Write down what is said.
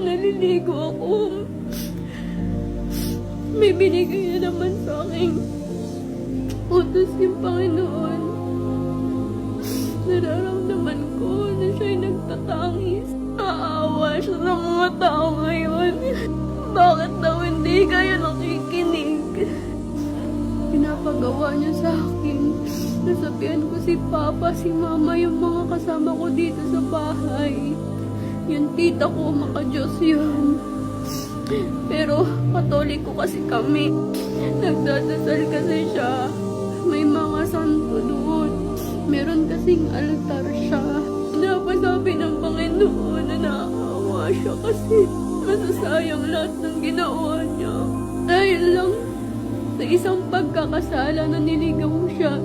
naliligo ako. May binigay na naman sa akin. Utos yung Panginoon. Nararamdaman ko na siya'y nagtatangis. Naawa siya sa mga tao ngayon. Bakit daw hindi kayo nakikinig? Pinapagawa niya sa akin. Nasabihan ko si Papa, si Mama, yung mga kasama ko dito sa bahay. Yung tita ko, makajos yun. Pero katoliko kasi kami. Nagdadasal kasi siya. May mga santo doon. Meron kasing altar siya. Napasabi ng Panginoon na naawa siya kasi masasayang lahat ng ginawa niya. Dahil lang sa isang pagkakasala na niligaw siya.